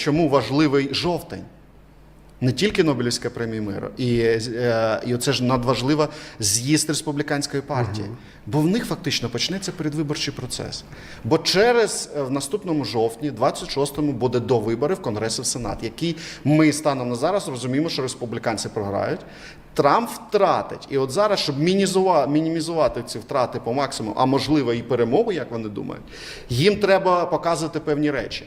Чому важливий жовтень? Не тільки Нобелівська премія миру, і, е, і оце ж надважлива з'їзд республіканської партії. Бо в них фактично почнеться передвиборчий процес. Бо через е, в наступному жовтні, 26-му, буде до вибори в Конгрес і в Сенат, який ми станом на зараз розуміємо, що республіканці програють. Трамп втратить. І от зараз, щоб мінімізувати ці втрати по максимуму, а можливо і перемогу, як вони думають, їм треба показувати певні речі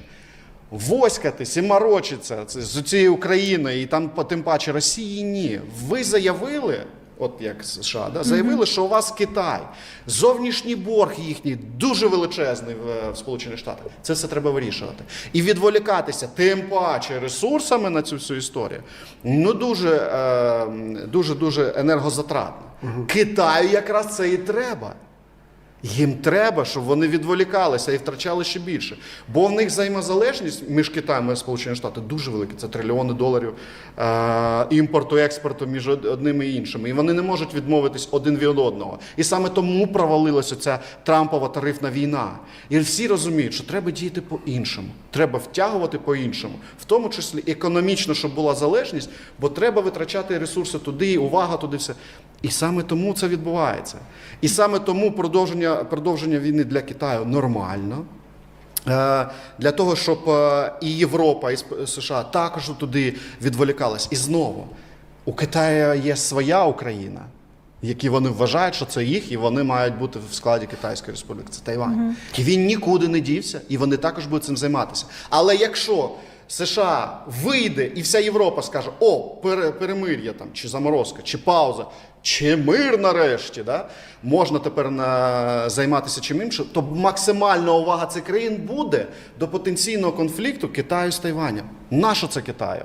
воськатись і морочиться з цією Україною і там тим паче Росії ні. Ви заявили, от як США, да, заявили, що у вас Китай, зовнішній борг їхній дуже величезний в, в Сполучених Штатах. Це все треба вирішувати. І відволікатися тим паче ресурсами на цю всю історію. Ну дуже е, дуже дуже енергозатратно. Китаю якраз це і треба. Їм треба, щоб вони відволікалися і втрачали ще більше. Бо в них взаємозалежність між Китаєм і Сполучені Штати дуже велика. Це трильйони доларів е- імпорту, експорту між од- одними і іншими. І вони не можуть відмовитись один від одного. І саме тому провалилася ця Трампова тарифна війна. І всі розуміють, що треба діяти по-іншому. Треба втягувати по-іншому, в тому числі економічно, щоб була залежність, бо треба витрачати ресурси туди, увага туди, все. І саме тому це відбувається. І саме тому продовження, продовження війни для Китаю нормально. Е, Для того, щоб е, і Європа, і США також туди відволікались. І знову, у Китаю є своя Україна, які вони вважають, що це їх, і вони мають бути в складі Китайської республіки. Це Тайвань. І він нікуди не дівся, і вони також будуть цим займатися. Але якщо США вийде і вся Європа скаже: о, пере- перемир'я там, чи заморозка, чи пауза, чи мир нарешті, да? можна тепер на... займатися чим іншим, то максимальна увага цих країн буде до потенційного конфлікту Китаю з Тайванем. Нащо це Китаю?